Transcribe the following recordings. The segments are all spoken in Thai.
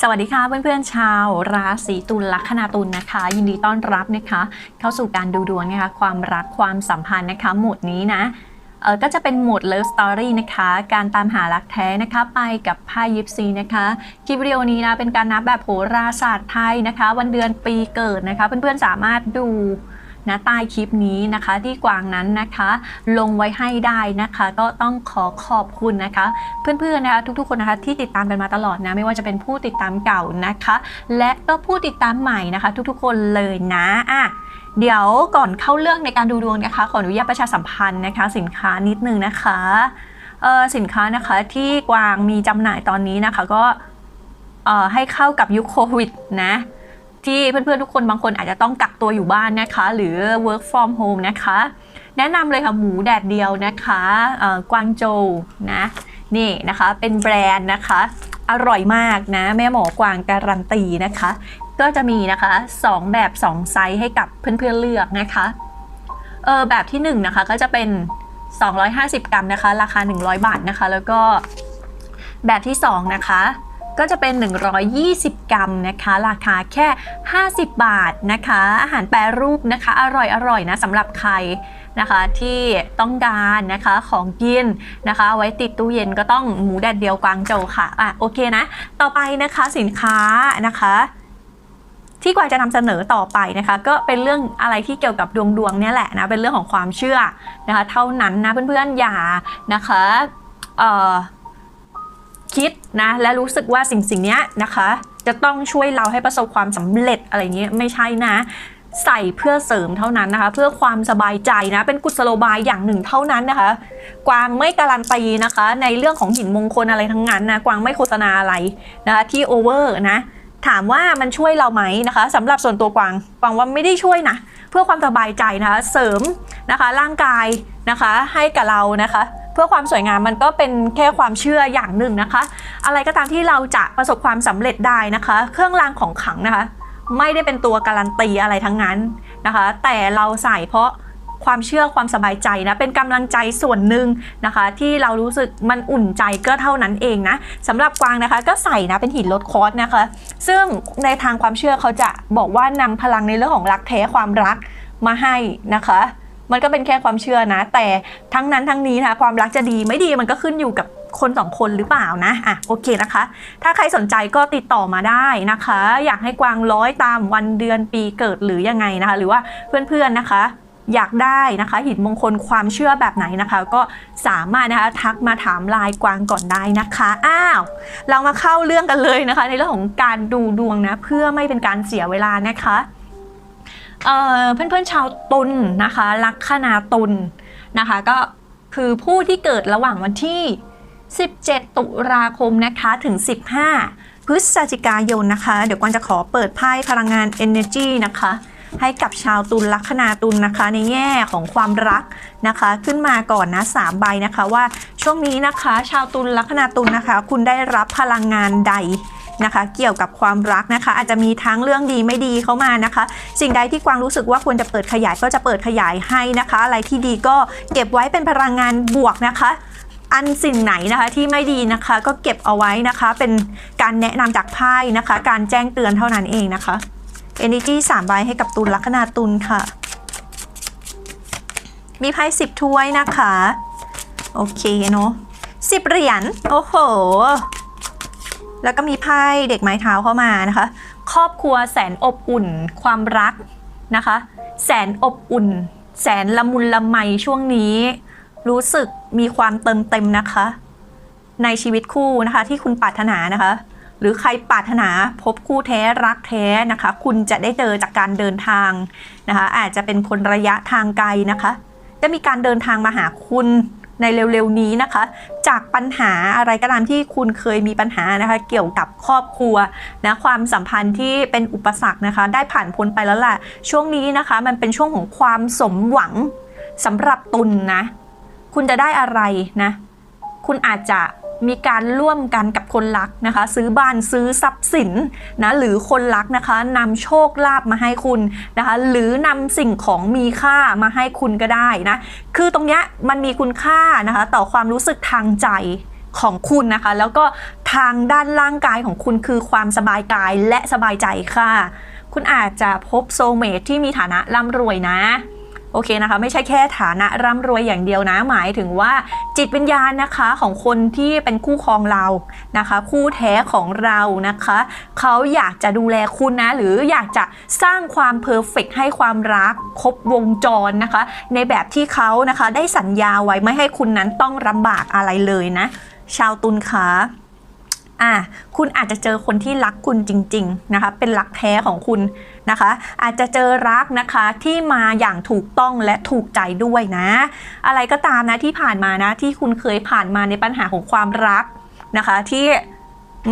สวัสดีค่ะเพื่อนๆชาว ราศีตุลลัคนาตุลนะคะ ยินดีต้อนรับนะคะ เข้าสู่การดูดวงนะคะ ความรักความสัมพันธ์นะคะหมวดนี้นะเออก็จะเป็นหมวด Love Story นะคะ การตามหารักแท้นะคะไปกับไพ่ยิปซีนะคะ คลิปวิดีโอนี้นะเป็นการนับแบบโหราศาสตร์ไทยนะคะ วันเดือนปีเกิดนะคะ เพื่อนๆสามารถดู นะใต้คลิปนี้นะคะ ที่กวางนั้นนะคะ ลงไว้ให้ได้นะคะ ก็ต้องขอขอบคุณนะคะ เพื่อนๆนะคะทุกๆคนนะคะที่ติดตามกันมาตลอดนะไม่ว่าจะเป็นผู้ติดตามเก่านะคะ และก็ผู้ติดตามใหม่นะคะ ทุกๆคนเลยนะอะเดี๋ยวก่อนเข้าเรื่องในการดูดวงนะคะ ขออนุญาตประชาสัมพันธ์นะคะ สินค้านิดนึงนะคะเออสินค้านะคะที่กวางมีจำหน่ายตอนนี้นะคะก็เออให้เข้ากับยุคโควิดนะ ที่เพื่อนๆทุกคนบางคนอาจจะต้องกักตัวอยู่บ้านนะคะ หรือ work from home นะคะ แนะนำเลยค่ะหมูแดดเดียวนะคะกวางโจวนะนี่นะคะเป็นแบรนด์นะคะ อร่อยมากนะ แม่หมอกวางการันตีนะคะ ก็จะมีนะคะ 2 แบบ 2 ไซส์ให้กับเพื่อนๆเลือกนะคะเออแบบที่1นะคะก็จะเป็น 250 กรัมนะคะ ราคา 100 บาทนะคะ แล้วก็แบบที่ 2 นะคะ ก็จะเป็น 120 กรัมนะคะ ราคาแค่ 50 บาทนะคะ อาหารแปรรูปนะคะ อร่อยอร่อยนะสำหรับใครนะคะที่ต้องการนะคะของกินนะคะ ไว้ติดตู้เย็นก็ต้องหมูแดดเดียวกวางโจวค่ะอะโอเคนะ ต่อไปนะคะสินค้านะคะที่กวางจะนำเสนอต่อไปนะคะ ก็เป็นเรื่องอะไรที่เกี่ยวกับดวงดวงเนี่ยแหละนะเป็นเรื่องของความเชื่อนะคะ เท่านั้นนะเพื่อนๆอย่านะคะเอ่อ คิดนะและรู้สึกว่าสิ่งสิ่งนี้นะคะ จะต้องช่วยเราให้ประสบความสำเร็จอะไรเงี้ยไม่ใช่นะ ใส่เพื่อเสริมเท่านั้นนะคะ เพื่อความสบายใจนะ เป็นกุศโลบายอย่างหนึ่งเท่านั้นนะคะ กวางไม่การันตีนะคะ ในเรื่องของหินมงคลอะไรทั้งนั้นนะกวางไม่โฆษณาอะไรนะคะที่โอเวอร์นะถามว่ามันช่วยเราไหมนะคะสำหรับส่วนตัวกวางกวางว่าไม่ได้ช่วยนะเพื่อความสบายใจนะคะ เสริมนะคะร่างกายนะคะ ให้กับเรานะคะ เพื่อความสวยงามมันก็เป็นแค่ความเชื่ออย่างหนึ่งนะคะ อะไรก็ตามที่เราจะประสบความสำเร็จได้นะคะ เครื่องรางของขลังนะคะ ไม่ได้เป็นตัวการันตีอะไรทั้งนั้นนะคะ แต่เราใส่เพราะความเชื่อความสบายใจนะเป็นกำลังใจส่วนหนึ่งนะคะ ที่เรารู้สึกมันอุ่นใจก็เท่านั้นเองนะสำหรับกวางนะคะก็ใส่นะเป็นหินลดคอสนะคะ ซึ่งในทางความเชื่อเขาจะบอกว่านำพลังในเรื่องของรักแท้ความรักมาให้นะคะ มันก็เป็นแค่ความเชื่อนะ แต่ทั้งนั้นทั้งนี้นะคะความรักจะดีไม่ดีมันก็ขึ้นอยู่กับคนสองคนหรือเปล่านะอะโอเคนะคะ ถ้าใครสนใจก็ติดต่อมาได้นะคะ อยากให้กวางร้อยตามวันเดือนปีเกิดหรือยังไงนะคะ หรือว่าเพื่อนๆนะคะ อยากได้นะคะหินมงคลความเชื่อแบบไหนนะคะ ก็สามารถนะคะทักมาถามไลน์กวางก่อนได้นะคะอ้าวเรามาเข้าเรื่องกันเลยนะคะ ในเรื่องของการดูดวงนะเพื่อไม่เป็นการเสียเวลานะคะ เพื่อนๆชาวตุลนะคะลัคนาตุลนะคะก็คือผู้ที่เกิดระหว่างวันที่ 17 ตุลาคมนะคะถึง 15 พฤศจิกายนนะคะ เดี๋ยวกวางจะขอเปิดไพ่พลังงาน Energy นะคะให้กับชาวตุลลัคนาตุลนะคะ ในแง่ของความรักนะคะ ขึ้นมาก่อนนะ3ใบนะคะว่าช่วงนี้นะคะ ชาวตุลลัคนาตุลนะคะ คุณได้รับพลังงานใด นะคะ เกี่ยวกับความรักนะคะ อาจจะมีทั้งเรื่องดีไม่ดีเข้ามานะคะ สิ่งใดที่กวางรู้สึกว่าควรจะเปิดขยายก็จะเปิดขยายให้นะคะ อะไรที่ดีก็เก็บไว้เป็นพลังงานบวกนะคะอันสิ่งไหนนะคะที่ไม่ดีนะคะก็เก็บเอาไว้นะคะ เป็นการแนะนำจากไพ่นะคะ การแจ้งเตือนเท่านั้นเองนะคะ Energy 3ใบให้กับตุลลัคนาตุลค่ะ มีไพ่สิบถ้วยนะคะ โอเคเนาะสิบเหรียญโอ้โห แล้วก็มีไพ่เด็กไม้เท้าเข้ามานะคะ ครอบครัวแสนอบอุ่น ความรักนะคะ แสนอบอุ่น แสนละมุนละไมช่วงนี้ รู้สึกมีความเติมเต็มนะคะ ในชีวิตคู่นะคะที่คุณปรารถนานะคะ หรือใครปรารถนาพบคู่แท้รักแท้นะคะ คุณจะได้เจอจากการเดินทางนะคะ อาจจะเป็นคนระยะทางไกลนะคะ จะมีการเดินทางมาหาคุณ ในเร็วๆนี้นะคะ จากปัญหาอะไรก็ตามที่คุณเคยมีปัญหานะคะ เกี่ยวกับครอบครัวนะความสัมพันธ์ที่เป็นอุปสรรคนะคะ ได้ผ่านพ้นไปแล้วแหละช่วงนี้นะคะ มันเป็นช่วงของความสมหวังสำหรับตุลนะคุณจะได้อะไรนะ คุณอาจจะ มีการร่วมกันกับคนรักนะคะ ซื้อบ้านซื้อทรัพย์สินนะหรือคนรักนะคะนำโชคลาภมาให้คุณนะคะ หรือนำสิ่งของมีค่ามาให้คุณก็ได้นะคือตรงเนี้ยมันมีคุณค่านะคะ ต่อความรู้สึกทางใจของคุณนะคะ แล้วก็ทางด้านร่างกายของคุณคือความสบายกายและสบายใจค่ะ คุณอาจจะพบโซเมทที่มีฐานะร่ำรวยนะ โอเคนะคะ ไม่ใช่แค่ฐานะร่ำรวยอย่างเดียวนะหมายถึงว่าจิตวิญญาณนะคะของคนที่เป็นคู่ครองเรานะคะ คู่แท้ของเรานะคะเขาอยากจะดูแลคุณนะ หรืออยากจะสร้างความเพอร์เฟกให้ความรักครบวงจรนะคะ ในแบบที่เขานะคะได้สัญญาไว้ไม่ให้คุณนั้นต้องลำบากอะไรเลยนะ ชาวตุลคะอะคุณอาจจะเจอคนที่รักคุณจริง ๆนะคะ เป็นรักแท้ของคุณ นะคะ อาจจะเจอรักนะคะที่มาอย่างถูกต้องและถูกใจด้วยนะ อะไรก็ตามนะที่ผ่านมานะที่คุณเคยผ่านมาในปัญหาของความรักนะคะ ที่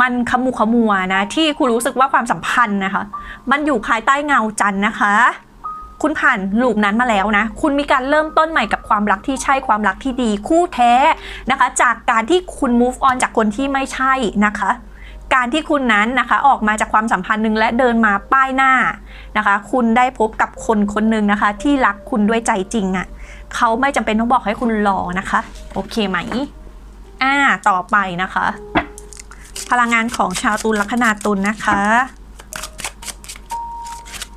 มันขมุขมัวนะ ที่คุณรู้สึกว่าความสัมพันธ์นะคะ มันอยู่ภายใต้เงาจันทร์นะคะ คุณผ่านลูปนั้นมาแล้วนะ คุณมีการเริ่มต้นใหม่กับความรักที่ใช่ความรักที่ดีคู่แท้นะคะ จากการที่คุณ move on จากคนที่ไม่ใช่นะคะ การที่คุณนั้นนะคะออกมาจากความสัมพันธ์หนึ่งและเดินมาป้ายหน้านะคะ คุณได้พบกับคนคนหนึ่งนะคะ ที่รักคุณด้วยใจจริงอะ่ะเขาไม่จำเป็นต้องบอกให้คุณรอนะคะ โอเคไหมอ่าต่อไปนะคะ พลังงานของชาวตุลลัคนาตุลนะคะ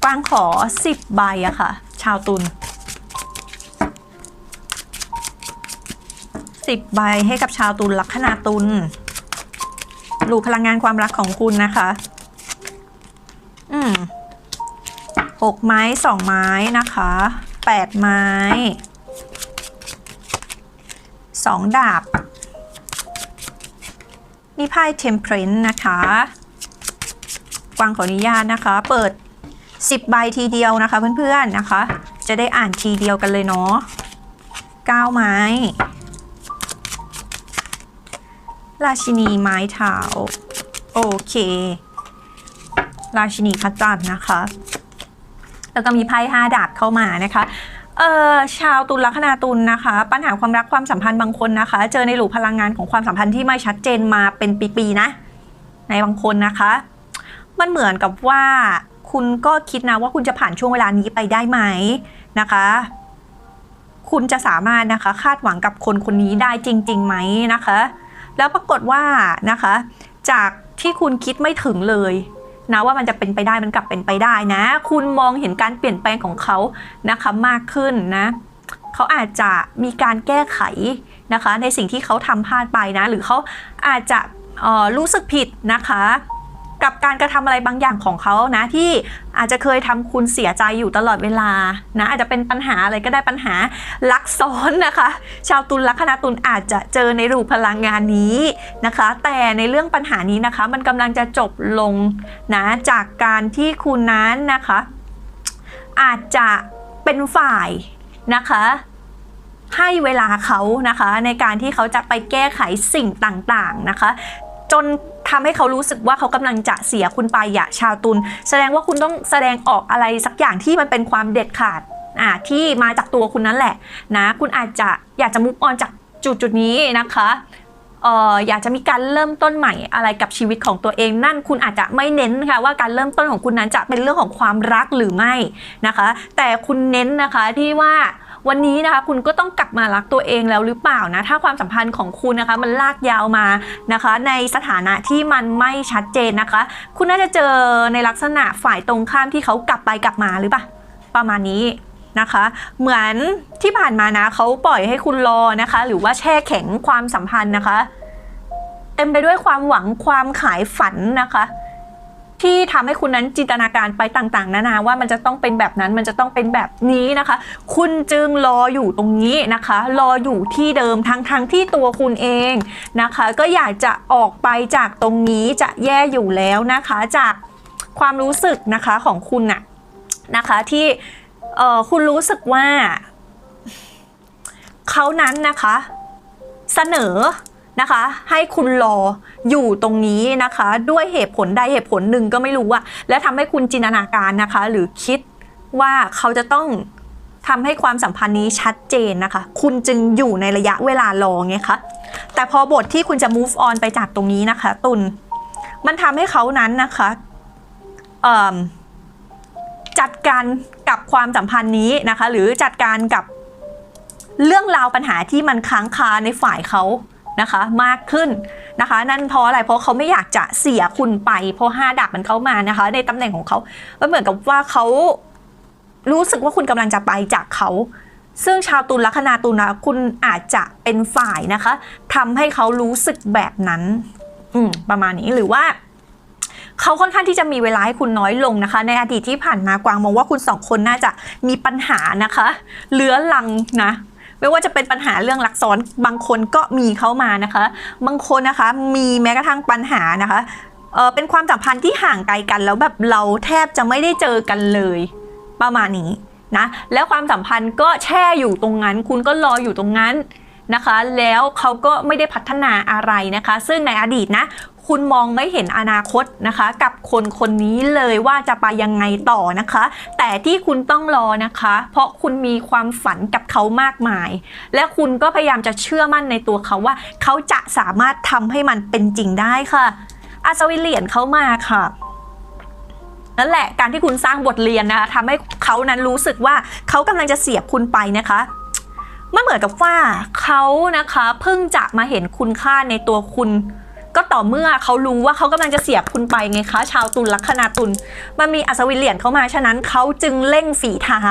กวางขอ 10 ใบอะค่ะ ชาวตุล10 ใบให้กับชาวตุลลัคนาตุล รูพลังงานความรักของคุณนะคะ อืมหกไม้สองไม้นะคะแปดไม้สองดาบ นี่ไพ่ Temperance นะคะกวางขออนุญาตนะคะ เปิด 10 ใบทีเดียวนะคะเพื่อนๆนะคะ จะได้อ่านทีเดียวกันเลยเนาะ9ไม้ ราชินีไม้เท้าโอเค ราชินีพระจันนะคะ แล้วก็มีไพ่ห้าดาบเข้ามานะคะเออชาวตุลลัคนาตุลนะคะ ปัญหาความรักความสัมพันธ์บางคนนะคะ เจอในหลูพลังงานของความสัมพันธ์ที่ไม่ชัดเจนมาเป็นปีๆนะ ในบางคนนะคะ มันเหมือนกับว่าคุณก็คิดนะว่าคุณจะผ่านช่วงเวลานี้ไปได้ไหมนะคะ คุณจะสามารถนะคะคาดหวังกับคนคนนี้ได้จริงๆไหมนะคะ แล้วปรากฏว่านะคะ จากที่คุณคิดไม่ถึงเลยนะว่ามันจะเป็นไปได้มันกลับเป็นไปได้นะ คุณมองเห็นการเปลี่ยนแปลงของเขานะคะมากขึ้นนะเขาอาจจะมีการแก้ไขนะคะ ในสิ่งที่เขาทำพลาดไปนะ หรือเขาอาจจะอ่อรู้สึกผิดนะคะ กับการกระทำอะไรบางอย่างของเขานะที่อาจจะเคยทำคุณเสียใจอยู่ตลอดเวลานะอาจจะเป็นปัญหาอะไรก็ได้ปัญหาลักซ้อนนะคะ ชาวตุลลัคนาตุลอาจจะเจอในรูปพลังงานนี้นะคะ แต่ในเรื่องปัญหานี้นะคะ มันกำลังจะจบลงนะจากการที่คุณนั้นนะคะ อาจจะเป็นฝ่ายนะคะให้เวลาเขานะคะในการที่เขาจะไปแก้ไขสิ่งต่างๆนะคะ จน ทำให้เขารู้สึกว่าเขากำลังจะเสียคุณไปอย่าชาวตุลแสดงว่าคุณต้องแสดงออกอะไรสักอย่างที่มันเป็นความเด็ดขาดอ่าที่มาจากตัวคุณนั่นแหละนะ คุณอาจจะอยากจะมุกออนจากจุดจุดนี้นะคะเอ่ออยากจะมีการเริ่มต้นใหม่อะไรกับชีวิตของตัวเองนั่นคุณอาจจะไม่เน้นค่ะว่าการเริ่มต้นของคุณนั้นจะเป็นเรื่องของความรักหรือไม่นะคะ แต่คุณเน้นนะคะที่ว่า วันนี้นะคะคุณก็ต้องกลับมารักตัวเองแล้วหรือเปล่านะ ถ้าความสัมพันธ์ของคุณนะคะ มันลากยาวมานะคะ ในสถานะที่มันไม่ชัดเจนนะคะ คุณน่าจะเจอในลักษณะฝ่ายตรงข้ามที่เขากลับไปกลับมาหรือเปล่าประมาณนี้นะคะ เหมือนที่ผ่านมานะเขาปล่อยให้คุณรอนะคะ หรือว่าแช่แข็งความสัมพันธ์นะคะ เต็มไปด้วยความหวังความขายฝันนะคะ ที่ทำให้คุณนั้นจินตนาการไปต่างๆ นานาว่ามันจะต้องเป็นแบบนั้นมันจะต้องเป็นแบบนี้นะคะ คุณจึงรออยู่ตรงนี้นะคะ รออยู่ที่เดิมทั้งทั้งที่ตัวคุณเองนะคะ ก็อยากจะออกไปจากตรงนี้จะแย่อยู่แล้วนะคะ จากความรู้สึกนะคะของคุณน่ะนะคะที่เอ่อคุณรู้สึกว่าเขานั้นนะคะ เสนอ นะคะ ให้คุณรออยู่ตรงนี้นะคะ ด้วยเหตุผลใดเหตุผลหนึ่งก็ไม่รู้อะและทำให้คุณจินตนาการนะคะ หรือคิดว่าเขาจะต้องทำให้ความสัมพันธ์นี้ชัดเจนนะคะ คุณจึงอยู่ในระยะเวลารอไงคะแต่พอบทที่คุณจะ move on ไปจากตรงนี้นะคะ ตุลมันทำให้เขานั้นนะคะจัดการกับความสัมพันธ์นี้นะคะ หรือจัดการกับเรื่องราวปัญหาที่มันค้างคาในฝ่ายเขา นะคะมากขึ้นนะคะ นั่นเพราะอะไรเพราะเขาไม่อยากจะเสียคุณไป เพราะห้าดาบมันเข้ามานะคะ ในตำแหน่งของเขามันเหมือนกับว่าเขารู้สึกว่าคุณกำลังจะไปจากเขาซึ่งชาวตุลลัคนาตุลนะคุณอาจจะเป็นฝ่ายนะคะทำให้เขารู้สึกแบบนั้น อืมประมาณนี้หรือว่าเขาค่อนข้างที่จะมีเวลาให้คุณน้อยลงนะคะ ในอดีตที่ผ่านมากวางมองว่าคุณสองคนน่าจะมีปัญหานะคะเลื้อลังนะ ไม่ว่าจะเป็นปัญหาเรื่องลักซ้อนบางคนก็มีเข้ามานะคะ บางคนนะคะมีแม้กระทั่งปัญหานะคะเออเป็นความสัมพันธ์ที่ห่างไกลกัน แล้วแบบเราแทบจะไม่ได้เจอกันเลย ประมาณนี้นะแล้วความสัมพันธ์ก็แช่อยู่ตรงนั้น คุณก็รออยู่ตรงนั้นนะคะ แล้วเขาก็ไม่ได้พัฒนาอะไรนะคะ ซึ่งในอดีตนะ คุณมองไม่เห็นอนาคตนะคะ กับคนคนนี้เลยว่าจะไปยังไงต่อนะคะ แต่ที่คุณต้องรอนะคะ เพราะคุณมีความฝันกับเขามากมาย และคุณก็พยายามจะเชื่อมั่นในตัวเขาว่า เขาจะสามารถทำให้มันเป็นจริงได้ค่ะอัศวินเหรียญเขามาค่ะนั่นแหละการที่คุณสร้างบทเรียนนะคะทำให้เขานั้นรู้สึกว่าเขากำลังจะเสียบคุณไปนะคะมันเหมือนกับว่าเขานะคะเพิ่งจะมาเห็นคุณค่าในตัวคุณ ก็ต่อเมื่อเขารู้ว่าเขากำลังจะเสียบคุณไปไงคะ ชาวตุลลัคนาตุลมันมีอัศวินเหรียญเข้ามา ฉะนั้นเขาจึงเร่งฝีเท้า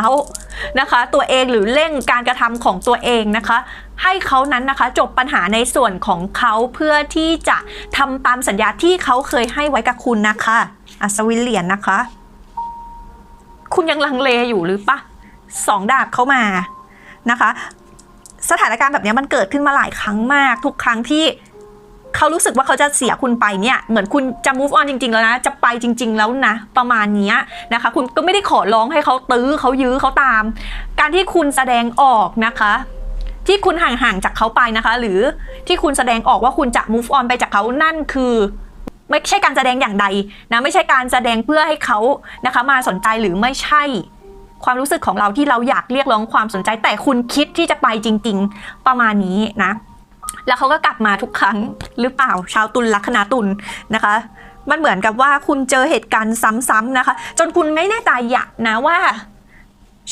นะคะ ตัวเองหรือเร่งการกระทำของตัวเองนะคะ ให้เขานั้นนะคะจบปัญหาในส่วนของเขาเพื่อที่จะทำตามสัญญาที่เขาเคยให้ไว้กับคุณนะคะ อัศวินเหรียญนะคะ คุณยังลังเลอยู่หรือปะสองดาบเข้ามานะคะ สถานการณ์แบบนี้มันเกิดขึ้นมาหลายครั้งมาก ทุกครั้งที่ เขารู้สึกว่าเขาจะเสียคุณไปเนี่ยเหมือนคุณจะ move on จริง ๆ แล้วนะ จะไปจริง ๆ แล้วนะ ประมาณนี้นะคะ คุณก็ไม่ได้ขอร้องให้เขาตื้อเขายื้อเขาตาม การที่คุณแสดงออกนะคะที่คุณห่างๆจากเขาไปนะคะ หรือที่คุณแสดงออกว่าคุณจะ move on ไปจากเขานั่นคือ ไม่ใช่การแสดงอย่างใดนะไม่ใช่การแสดงเพื่อให้เขานะคะ มาสนใจหรือไม่ใช่ ความรู้สึกของเราที่เราอยากเรียกร้องความสนใจ แต่คุณคิดที่จะไปจริง ๆ ประมาณนี้นะ แล้วเขาก็กลับมาทุกครั้งหรือเปล่าชาวตุลลัคนาตุลนะคะ มันเหมือนกับว่าคุณเจอเหตุการณ์ซ้ำๆนะคะ จนคุณไม่แน่ใจอยากนะว่า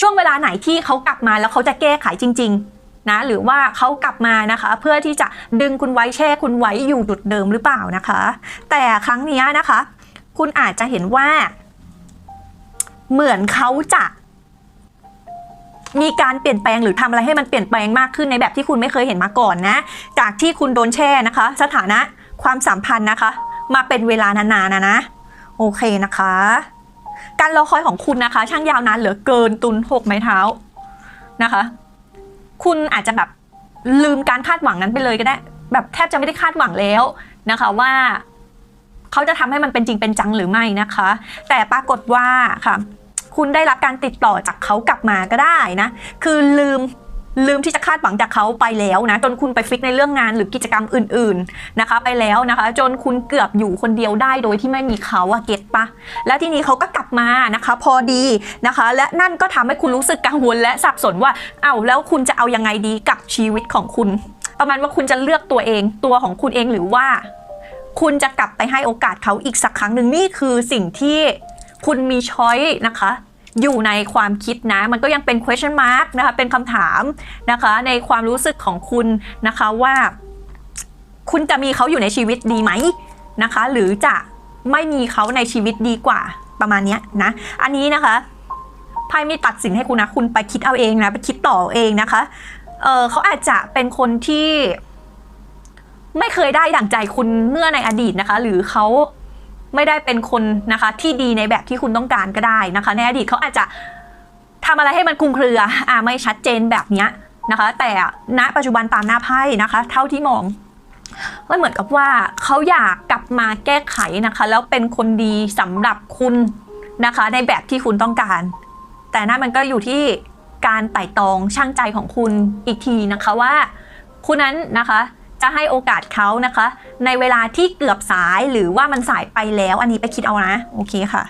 ช่วงเวลาไหนที่เขากลับมาแล้วเขาจะแก้ไขจริง ๆ นะ หรือว่าเขากลับมานะคะ เพื่อที่จะดึงคุณไว้แช่คุณไว้อยู่จุดเดิมหรือเปล่านะคะ แต่ครั้งนี้นะคะ คุณอาจจะเห็นว่า เหมือนเขาจะ มีการเปลี่ยนแปลงหรือทำอะไรให้มันเปลี่ยนแปลงมากขึ้นในแบบที่คุณไม่เคยเห็นมาก่อนนะ จากที่คุณโดนแช่นะคะ สถานะความสัมพันธ์นะคะ มาเป็นเวลานานๆนะนะ โอเคนะคะ การรอคอยของคุณนะคะ ช่างยาวนานเหลือเกินตุนหกไม้เท้านะคะ คุณอาจจะแบบลืมการคาดหวังนั้นไปเลยก็ได้ แบบแทบจะไม่ได้คาดหวังแล้วนะคะว่าเขาจะทำให้มันเป็นจริงเป็นจังหรือไม่นะคะ แต่ปรากฏว่าค่ะ คุณได้รับการติดต่อจากเขากลับมาก็ได้นะ คือลืมลืมที่จะคาดหวังจากเขาไปแล้วนะ จนคุณไปฟิกในเรื่องงานหรือกิจกรรมอื่น ๆนะคะ ไปแล้วนะคะ จนคุณเกือบอยู่คนเดียวได้โดยที่ไม่มีเขาอะเก็ตปะแล้วทีนี้เขาก็กลับมานะคะ พอดีนะคะ และนั่นก็ทำให้คุณรู้สึกกังวลและสับสนว่าเอ้าแล้วคุณจะเอายังไงดีกับชีวิตของคุณ ประมาณว่าคุณจะเลือกตัวเองตัวของคุณเองหรือว่า คุณจะกลับไปให้โอกาสเขาอีกสักครั้งหนึ่งนี่คือสิ่งที่ คุณมีช้อยนะคะ อยู่ในความคิดนะ มันก็ยังเป็น question mark นะคะ เป็นคำถามนะคะ ในความรู้สึกของคุณนะคะว่า คุณจะมีเขาอยู่ในชีวิตดีไหมนะคะ หรือจะไม่มีเขาในชีวิตดีกว่าประมาณนี้นะ อันนี้นะคะไพ่ไม่ตัดสินให้คุณนะ คุณไปคิดเอาเองนะ ไปคิดต่อเองนะคะ เออเขาอาจจะเป็นคนที่ ไม่เคยได้ดั่งใจคุณเมื่อในอดีตนะคะ หรือเขา ไม่ได้เป็นคนนะคะ ที่ดีในแบบที่คุณต้องการก็ได้นะคะ ในอดีตเขาอาจจะทำอะไรให้มันคลุมเครืออ่าไม่ชัดเจนแบบเนี้ยนะคะ แต่ณปัจจุบันตามหน้าไพ่นะคะ เท่าที่มองมันเหมือนกับว่าเขาอยากกลับมาแก้ไขนะคะ แล้วเป็นคนดีสำหรับคุณนะคะ ในแบบที่คุณต้องการ แต่นั่นมันก็อยู่ที่การไต่ตองช่างใจของคุณอีกทีนะคะว่าคุณนั้นนะคะ จะให้โอกาสเขานะคะ ในเวลาที่เกือบสายหรือว่ามันสายไปแล้ว อันนี้ไปคิดเอานะโอเคค่ะ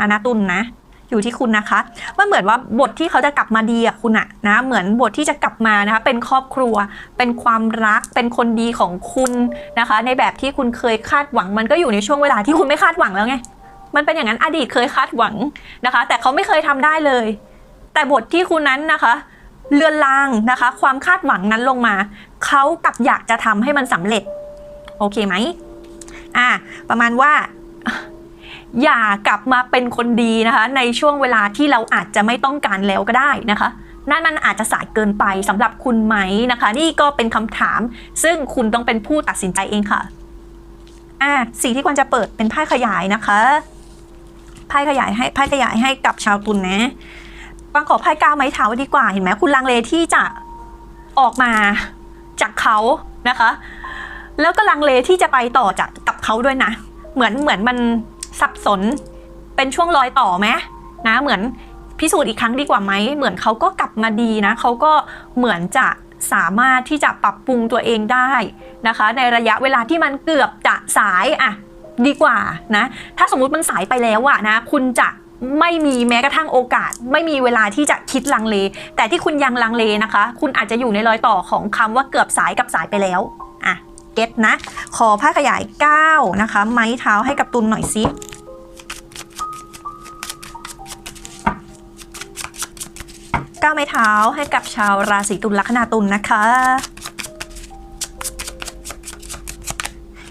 อานาตุนนะ อยู่ที่คุณนะคะ มันเหมือนว่าบทที่เขาจะกลับมาดีอะคุณอะนะ เหมือนบทที่จะกลับมานะคะ เป็นครอบครัว เป็นความรัก เป็นคนดีของคุณนะคะ ในแบบที่คุณเคยคาดหวัง มันก็อยู่ในช่วงเวลาที่คุณไม่คาดหวังแล้วไง มันเป็นอย่างนั้นอดีตเคยคาดหวังนะคะ แต่เขาไม่เคยทำได้เลย แต่บทที่คุณนั้นนะคะ เลือนลางนะคะ ความคาดหวังนั้นลงมา เขากลับอยากจะทำให้มันสำเร็จ โอเคไหมอ่าประมาณว่าอย่ากลับมาเป็นคนดีนะคะ ในช่วงเวลาที่เราอาจจะไม่ต้องการแล้วก็ได้นะคะ นั่นมันอาจจะสายเกินไปสำหรับคุณไหมนะคะ นี่ก็เป็นคำถาม ซึ่งคุณต้องเป็นผู้ตัดสินใจเองค่ะอ่าสิ่งที่ควรจะเปิดเป็นไพ่ขยายนะคะไพ่ขยายให้ไพ่ขยายให้กับชาวตุลนะางขอไพ่ก้าวไม้เท้าดีกว่าเห็นไหมคุณลังเลที่จะออกมาจากเขานะคะ แล้วก็ลังเลที่จะไปต่อจากกับเขาด้วยนะ เหมือนเหมือนมันสับสนเป็นช่วงรอยต่อไหมนะ เหมือนพิสูจน์อีกครั้งดีกว่าไหมเหมือนเขาก็กลับมาดีนะเขาก็เหมือนจะสามารถที่จะปรับปรุงตัวเองได้นะคะ ในระยะเวลาที่มันเกือบจะสายอะดีกว่านะ ถ้าสมมุติมันสายไปแล้วอะนะ คุณจะ ไม่มีแม้กระทั่งโอกาส ไม่มีเวลาที่จะคิดลังเล แต่ที่คุณยังลังเลนะคะ คุณอาจจะอยู่ในรอยต่อของคำว่าเกือบสายกับสายไปแล้วอะเก็ตนะ ขอผ้าขยาย9นะคะ ไม้เท้าให้กับตุนหน่อยสิก้าวไม้เท้าให้กับชาวราศีตุลลัคนาตุลนะคะ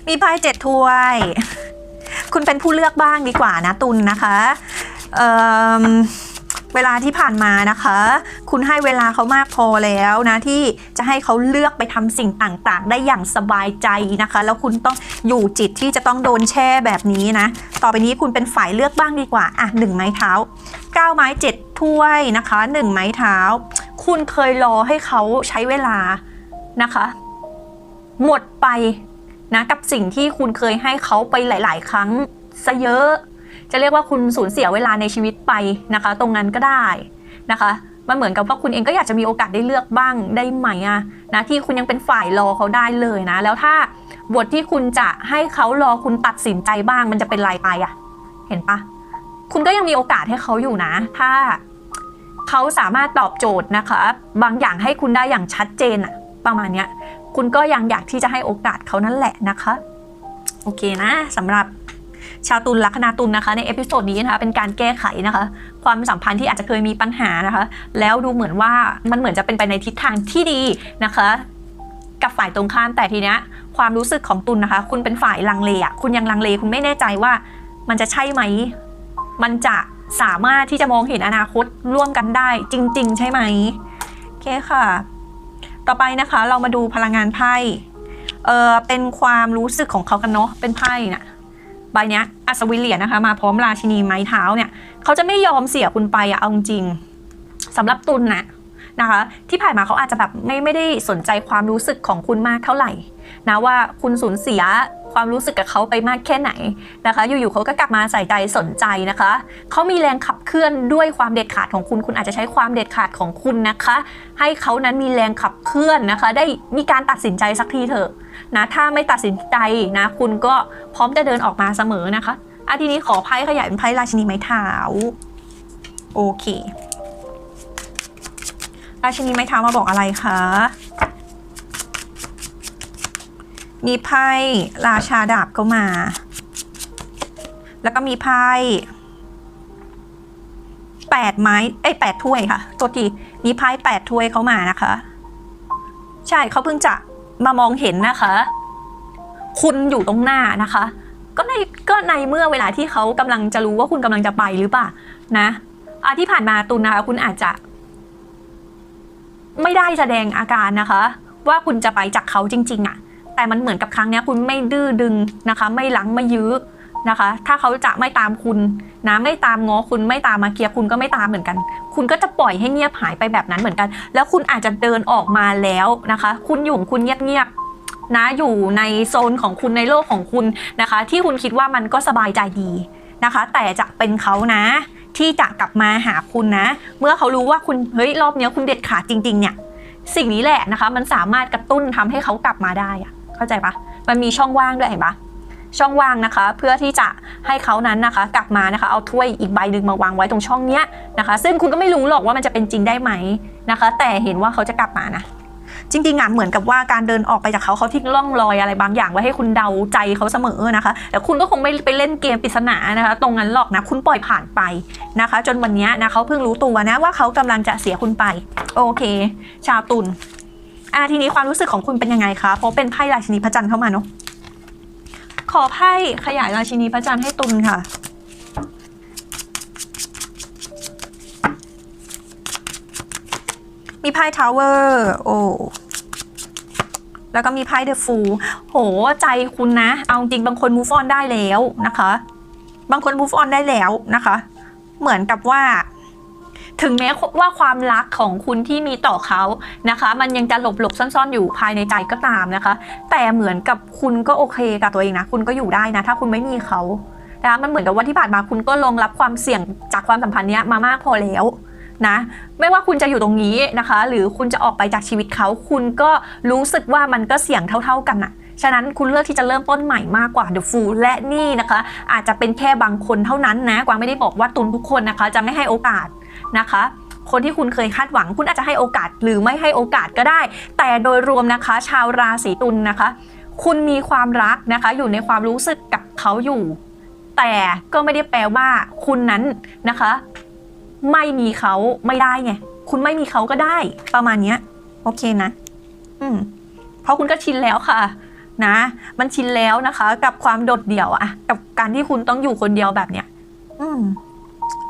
มีไพ่เจ็ดถ้วย คุณเป็นผู้เลือกบ้างดีกว่านะตุลนะคะ เอิ่มเวลาที่ผ่านมานะคะ คุณให้เวลาเขามากพอแล้วนะที่จะให้เขาเลือกไปทำสิ่งต่างๆ ได้อย่างสบายใจนะคะ แล้วคุณต้องอยู่จิตที่จะต้องโดนแช่แบบนี้นะ ต่อไปนี้คุณเป็นฝ่ายเลือกบ้างดีกว่า อะหนึ่งไม้เท้าเก้าไม้เจ็ดถ้วยนะคะหนึ่งไม้เท้า คุณเคยรอให้เขาใช้เวลานะคะ หมดไปนะกับสิ่งที่คุณเคยให้เขาไปหลาย ๆ ครั้งซะเยอะ จะเรียกว่าคุณสูญเสียเวลาในชีวิตไปนะคะ ตรงนั้นก็ได้นะคะมันเหมือนกับว่าคุณเองก็อยากจะมีโอกาสได้เลือกบ้างได้ไหมอะนะที่คุณยังเป็นฝ่ายรอเขาได้เลยนะ แล้วถ้าบทที่คุณจะให้เขารอคุณตัดสินใจบ้าง มันจะเป็นไรไปอะเห็นปะคุณก็ยังมีโอกาสให้เขาอยู่นะ ถ้าเขาสามารถตอบโจทย์นะคะ บางอย่างให้คุณได้อย่างชัดเจนอะประมาณเนี้ยคุณก็ยังอยากที่จะให้โอกาสเขานั่นแหละนะคะ โอเคนะสำหรับ ชาวตุลลัคนาตุลนะคะ ในเอพิโซดนี้นะคะเป็นการแก้ไขนะคะ ความสัมพันธ์ที่อาจจะเคยมีปัญหานะคะ แล้วดูเหมือนว่ามันเหมือนจะเป็นไปในทิศทางที่ดีนะคะ กับฝ่ายตรงข้ามแต่ทีเนี้ยความรู้สึกของตุลนะคะ คุณเป็นฝ่ายลังเลอะคุณยังลังเลคุณไม่แน่ใจว่า มันจะใช่ไหม มันจะสามารถที่จะมองเห็นอนาคตร่วมกันได้ จริง ๆ ใช่ไหมโอเคค่ะ ต่อไปนะคะ เรามาดูพลังงานไพ่เออเป็นความรู้สึกของเขากันเนาะเป็นไพ่น่ะ ใบเนี้ยอัศวินเหรียญนะคะมาพร้อมราชินีไม้เท้าเนี่ยเขาจะไม่ยอมเสียคุณไปอะเอาจริงๆสำหรับตุลนะนะคะ ที่ผ่านมาเขาอาจจะแบบไม่ไม่ได้สนใจความรู้สึกของคุณมากเท่าไหร่นะว่าคุณสูญเสียความรู้สึกกับเขาไปมากแค่ไหนนะคะ อยู่ๆเขาก็กลับมาใส่ใจสนใจนะคะเขามีแรงขับเคลื่อนด้วยความเด็ดขาดของคุณ คุณอาจจะใช้ความเด็ดขาดของคุณนะคะ ให้เขานั้นมีแรงขับเคลื่อนนะคะ ได้มีการตัดสินใจสักทีเถอะ นะถ้าไม่ตัดสินใจนะ คุณก็พร้อมจะเดินออกมาเสมอนะคะอาทีนี้ขอไพ่ขยายเป็นไพ่ราชินีไม้เท้าโอเค ราชินีไม้เท้ามาบอกอะไรคะมีไพ่ราชาดาบก็มา แล้วก็มีไพ่แปดไม้เอ้ยแปดถ้วยค่ะ ตัวทีมีไพ่แปดถ้วยเขามานะคะ ใช่เขาเพิ่งจะ มามองเห็นนะคะ คุณอยู่ตรงหน้านะคะ ก็ในก็ในเมื่อเวลาที่เขากำลังจะรู้ว่าคุณกำลังจะไปหรือเปล่านะอาที่ผ่านมาตุนนะคะคุณอาจจะ ไม่ได้แสดงอาการนะคะ ว่าคุณจะไปจากเขาจริง ๆอะแต่มันเหมือนกับครั้งนี้คุณไม่ดื้อดึงนะคะ ไม่ลังไม่ยื้อ นะคะ ถ้าเขาจะไม่ตามคุณนะไม่ตามง้อคุณไม่ตามมาเคลียร์คุณก็ไม่ตามเหมือนกัน คุณก็จะปล่อยให้เงียบหายไปแบบนั้นเหมือนกัน แล้วคุณอาจจะเดินออกมาแล้วนะคะ คุณอยู่คุณเงียบๆนะอยู่ในโซนของคุณในโลกของคุณนะคะ ที่คุณคิดว่ามันก็สบายใจดีนะคะ แต่จะเป็นเขานะ ที่จะกลับมาหาคุณนะ เมื่อเขารู้ว่าคุณเฮ้ยรอบนี้คุณเด็ดขาดจริง ๆ เนี่ย สิ่งนี้แหละนะคะ มันสามารถกระตุ้นทำให้เขากลับมาได้อะเข้าใจปะมันมีช่องว่างด้วยเห็นปะ ช่องว่างนะคะ เพื่อที่จะให้เขานั้นนะคะ กลับมานะคะเอาถ้วยอีกใบหนึ่งมาวางไว้ตรงช่องเนี้ยนะคะ ซึ่งคุณก็ไม่รู้หรอกว่ามันจะเป็นจริงได้ไหมนะคะ แต่เห็นว่าเขาจะกลับมานะจริงๆอะเหมือนกับว่าการเดินออกไปจากเขาเขาทิ้งร่องรอยอะไรบางอย่างไว้ให้คุณเดาใจเขาเสมอนะคะ แต่คุณก็คงไม่ไปเล่นเกมปริศนานะคะ ตรงนั้นหรอกนะคุณปล่อยผ่านไปนะคะ จนวันนี้นะเขาเพิ่งรู้ตัวนะว่าเขากำลังจะเสียคุณไป โอเค ชาวตุลอะทีนี้ความรู้สึกของคุณเป็นยังไงคะเพราะเป็นไพ่ราชินีพระจันทร์เข้ามาเนาะ ขอไพ่ขยายราชินีพระจันทร์ให้ตุลค่ะมีไพ่ทาวเวอร์โอ้แล้วก็มีไพ่เดอะฟูโหใจคุณนะ เอาจริงบางคน move on ได้แล้วนะคะ บางคน move on ได้แล้วนะคะ เหมือนกับว่า ถึงแม้ว่าความรักของคุณที่มีต่อเขานะคะ มันยังจะหลบหลบซ่อนๆ อยู่ภายในใจก็ตามนะคะ แต่เหมือนกับคุณก็โอเคกับตัวเองนะ คุณก็อยู่ได้นะ ถ้าคุณไม่มีเขานะคะมันเหมือนกับว่าที่ผ่านมาคุณก็ลงรับความเสี่ยงจากความสัมพันธ์นี้มามากพอแล้วนะไม่ว่าคุณจะอยู่ตรงนี้นะคะ หรือคุณจะออกไปจากชีวิตเขา คุณก็รู้สึกว่ามันก็เสี่ยงเท่า ๆกันน่ะฉะนั้นคุณเลือกที่จะเริ่มต้นใหม่มากกว่า The Fool และนี่นะคะ อาจจะเป็นแค่บางคนเท่านั้นนะกวางไม่ได้บอกว่าตุนทุกคนนะคะ จะไม่ให้โอกาส นะคะ คนที่คุณเคยคาดหวัง คุณอาจจะให้โอกาสหรือไม่ให้โอกาสก็ได้ แต่โดยรวมนะคะ ชาวราศีตุลนะคะ คุณมีความรักนะคะ อยู่ในความรู้สึกกับเขาอยู่ แต่ก็ไม่ได้แปลว่าคุณนั้นนะคะ ไม่มีเขาไม่ได้ไงคุณไม่มีเขาก็ได้ ประมาณเนี้ยโอเคนะ อืมเพราะคุณก็ชินแล้วค่ะ นะ มันชินแล้วนะคะ กับความโดดเดี่ยวอะกับการที่คุณต้องอยู่คนเดียวแบบเนี้ย อืม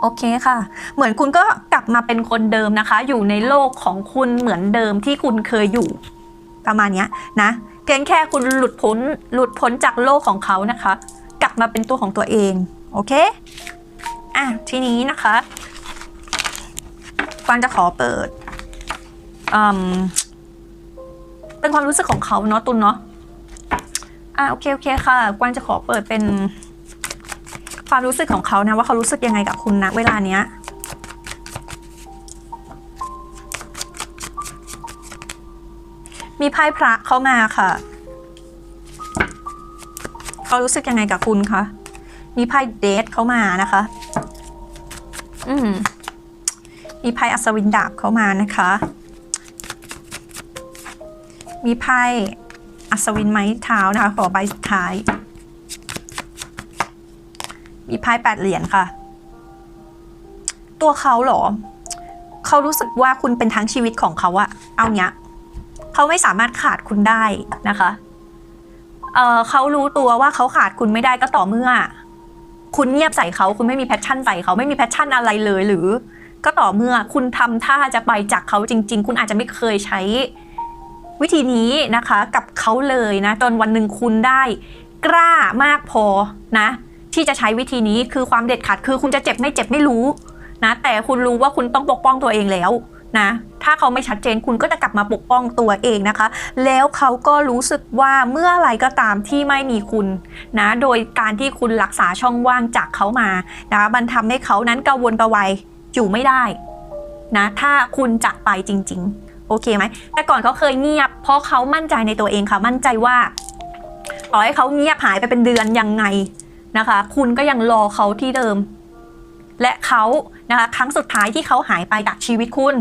โอเคค่ะ เหมือนคุณก็กลับมาเป็นคนเดิมนะคะ อยู่ในโลกของคุณเหมือนเดิมที่คุณเคยอยู่ ประมาณนี้นะ เพียงแค่คุณหลุดพ้นหลุดพ้นจากโลกของเขานะคะ กลับมาเป็นตัวของตัวเอง โอเค อะ ทีนี้นะคะกวางจะขอเปิดอืมเป็นความรู้สึกของเขาเนาะตุนเนาะอะโอเคโอเคค่ะกวางจะขอเปิดเป็น ความรู้สึกของเขานะว่าเขารู้สึกยังไงกับคุณนะเวลาเนี้ยมีไพ่พระเข้ามาค่ะ เขารู้สึกยังไงกับคุณคะ มีไพ่เดทเข้ามานะคะ อืม มีไพ่อัศวินดาบเข้ามานะคะ มีไพ่อัศวินไม้เท้านะคะ ขอใบสุดท้าย มีไพ่แปดเหรียญค่ะ ตัวเขาเหรอ เขารู้สึกว่าคุณเป็นทั้งชีวิตของเขาอะเอาเนี้ยเขาไม่สามารถขาดคุณได้นะคะเเขารู้ตัวว่าเขาขาดคุณไม่ได้ก็ต่อเมื่อ คุณเงียบใส่เขาคุณไม่มีแพชชั่นใส่เขาไม่มีแพชชั่นอะไรเลยหรือ ก็ต่อเมื่อคุณทำท่าจะไปจากเขาจริง ๆ คุณอาจจะไม่เคยใช้วิธีนี้นะคะกับเขาเลยนะ จนวันหนึ่งคุณได้กล้ามากพอนะ ที่จะใช้วิธีนี้คือความเด็ดขาดคือคุณจะเจ็บไม่เจ็บไม่รู้นะแต่คุณรู้ว่าคุณต้องปกป้องตัวเองแล้วนะถ้าเขาไม่ชัดเจนคุณก็จะกลับมาปกป้องตัวเองนะคะ แล้วเขาก็รู้สึกว่าเมื่อไรก็ตามที่ไม่มีคุณนะโดยการที่คุณรักษาช่องว่างจากเขามานะมันทำให้เขานั้นกระวนกระวายอยู่ไม่ได้นะถ้าคุณจะไปจริง ๆ โอเคไหมแต่ก่อนเขาเคยเงียบ เพราะเขามั่นใจในตัวเองค่ะมั่นใจว่าต่อให้เขาเงียบหายไปเป็นเดือนยังไง นะคะ คุณก็ยังรอเขาที่เดิม และเขานะคะครั้งสุดท้ายที่เขาหายไปจากชีวิตคุณ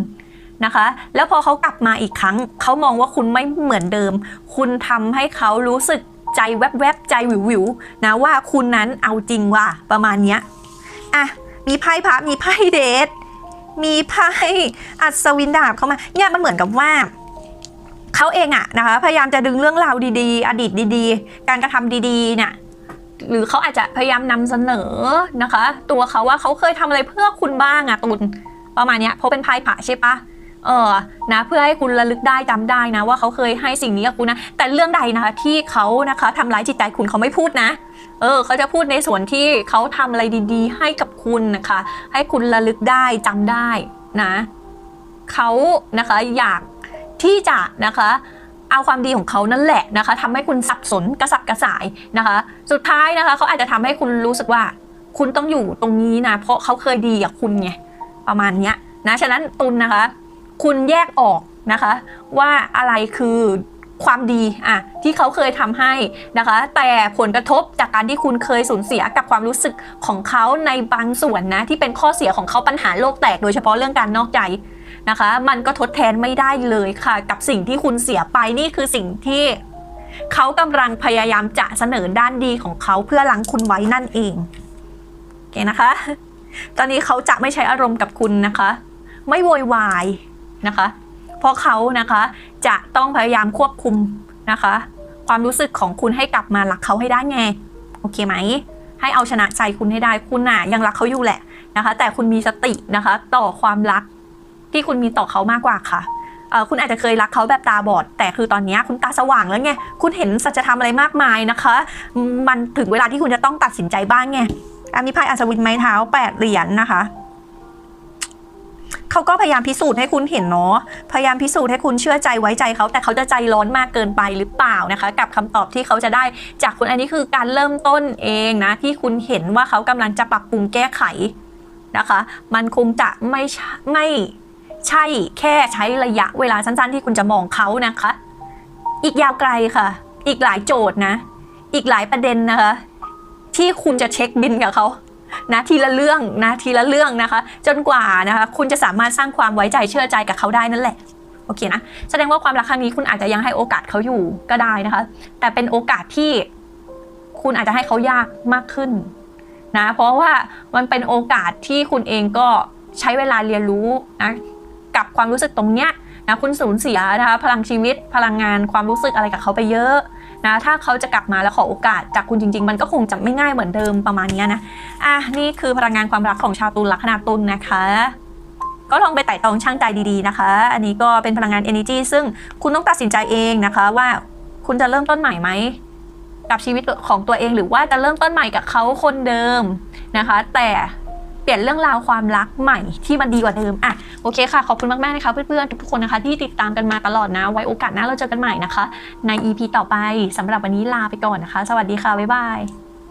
นะคะ แล้วพอเขากลับมาอีกครั้ง เขามองว่าคุณไม่เหมือนเดิม คุณทำให้เขารู้สึกใจแวบๆใจวิวๆนะว่าคุณนั้นเอาจริงว่ะประมาณเนี้ยอะมีไพ่พระมีไพ่เดทมีไพ่อัศวินดาบเข้ามาเนี่ยมันเหมือนกับว่าเขาเองอะนะคะพยายามจะดึงเรื่องราวดีๆ อดีตดีๆ การกระทำดีๆเนี่ย หรือเขาอาจจะพยายามนำเสนอนะคะ ตัวเขาว่าเขาเคยทำอะไรเพื่อคุณบ้างอะตุนประมาณเนี้ยเพราะเป็นไพ่ผาใช่ปะเออนะเพื่อให้คุณระลึกได้จำได้นะ ว่าเขาเคยให้สิ่งนี้กับคุณนะ แต่เรื่องใดนะคะที่เขานะคะทำร้ายจิตใจคุณเขาไม่พูดนะ เออเขาจะพูดในส่วนที่เขาทำอะไรดีๆ ให้กับคุณนะคะ ให้คุณระลึกได้จำได้นะเขานะคะอยากที่จะนะคะ เอาความดีของเขานั่นแหละนะคะทำให้คุณสับสนกระสับกระส่ายนะคะ สุดท้ายนะคะเขาอาจจะทำให้คุณรู้สึกว่า คุณต้องอยู่ตรงนี้นะเพราะเขาเคยดีกับคุณไงประมาณเนี้ยนะฉะนั้นตุลนะคะ คุณแยกออกนะคะ ว่าอะไรคือความดีอะที่เขาเคยทำให้นะคะ แต่ผลกระทบจากการที่คุณเคยสูญเสียกับความรู้สึกของเขาในบางส่วนนะที่เป็นข้อเสียของเขาปัญหาโลกแตกโดยเฉพาะเรื่องการนอกใจ นะคะ มันก็ทดแทนไม่ได้เลยค่ะ กับสิ่งที่คุณเสียไปนี่คือสิ่งที่เขากำลังพยายามจะเสนอด้านดีของเขาเพื่อล้างคุณไว้นั่นเองโอเคนะคะ ตอนนี้เขาจะไม่ใช้อารมณ์กับคุณนะคะ ไม่โวยวายนะคะ เพราะเขานะคะจะต้องพยายามควบคุมนะคะ ความรู้สึกของคุณให้กลับมารักเขาให้ได้ไงโอเคไหม ให้เอาชนะใจคุณให้ได้คุณน่ะยังรักเขาอยู่แหละนะคะ แต่คุณมีสตินะคะ ต่อความรัก ที่คุณมีต่อเขามากกว่าค่ะเอ่อคุณอาจจะเคยรักเขาแบบตาบอด แต่คือตอนนี้คุณตาสว่างแล้วไง คุณเห็นสัจธรรมอะไรมากมายนะคะ มันถึงเวลาที่คุณจะต้องตัดสินใจบ้างไงอามีไพ่อัศวินไม้เท้าแปดเหรียญนะคะ เขาก็พยายามพิสูจน์ให้คุณเห็นเนาะ พยายามพิสูจน์ให้คุณเชื่อใจไว้ใจเขา แต่เขาจะใจร้อนมากเกินไปหรือเปล่านะคะ กับคำตอบที่เขาจะได้จากคุณอันนี้คือการเริ่มต้นเองนะ ที่คุณเห็นว่าเขากำลังจะปรับปรุงแก้ไขนะคะ มันคงจะไม่ไม่ ใช่แค่ใช้ระยะเวลาสั้นๆ ที่คุณจะมองเขานะคะ อีกยาวไกลค่ะ อีกหลายโจทย์นะ อีกหลายประเด็นนะคะ ที่คุณจะเช็คบินกับเขานะทีละเรื่องนะทีละเรื่องนะคะ จนกว่านะคะ คุณจะสามารถสร้างความไว้ใจเชื่อใจกับเขาได้นั่นแหละโอเคนะแสดงว่าความรักครั้งนี้คุณอาจจะยังให้โอกาสเขาอยู่ก็ได้นะคะ แต่เป็นโอกาสที่คุณอาจจะให้เขายากมากขึ้นนะเพราะว่ามันเป็นโอกาสที่คุณเองก็ใช้เวลาเรียนรู้นะ กับความรู้สึกตรงเนี้ยนะคุณสูญเสียนะคะพลังชีวิตพลังงานความรู้สึกอะไรกับเขาไปเยอะนะถ้าเขาจะกลับมาแล้วขอโอกาสจากคุณจริง ๆ มันก็คงจะไม่ง่ายเหมือนเดิมประมาณนี้นะอะนี่คือพลังงานความรักของชาวตุลลัคนาตุลนะคะ ก็ลองไปไต่ตองช่างใจดีๆนะคะ อันนี้ก็เป็นพลังงาน energy ซึ่งคุณต้องตัดสินใจเองนะคะว่าคุณจะเริ่มต้นใหม่ไหมกับชีวิตของตัวเองหรือว่าจะเริ่มต้นใหม่กับเขาคนเดิมนะคะ แต่ เปลี่ยนเรื่องราวความรักใหม่ที่มันดีกว่าเดิมอะโอเคค่ะ ขอบคุณมากๆนะคะเพื่อนๆทุกๆคนนะคะที่ติดตามกันมาตลอดนะ ไว้โอกาสหน้าเราเจอกันใหม่นะคะ ใน EP ต่อไปสำหรับวันนี้ลาไปก่อนนะคะ สวัสดีค่ะบ๊ายบาย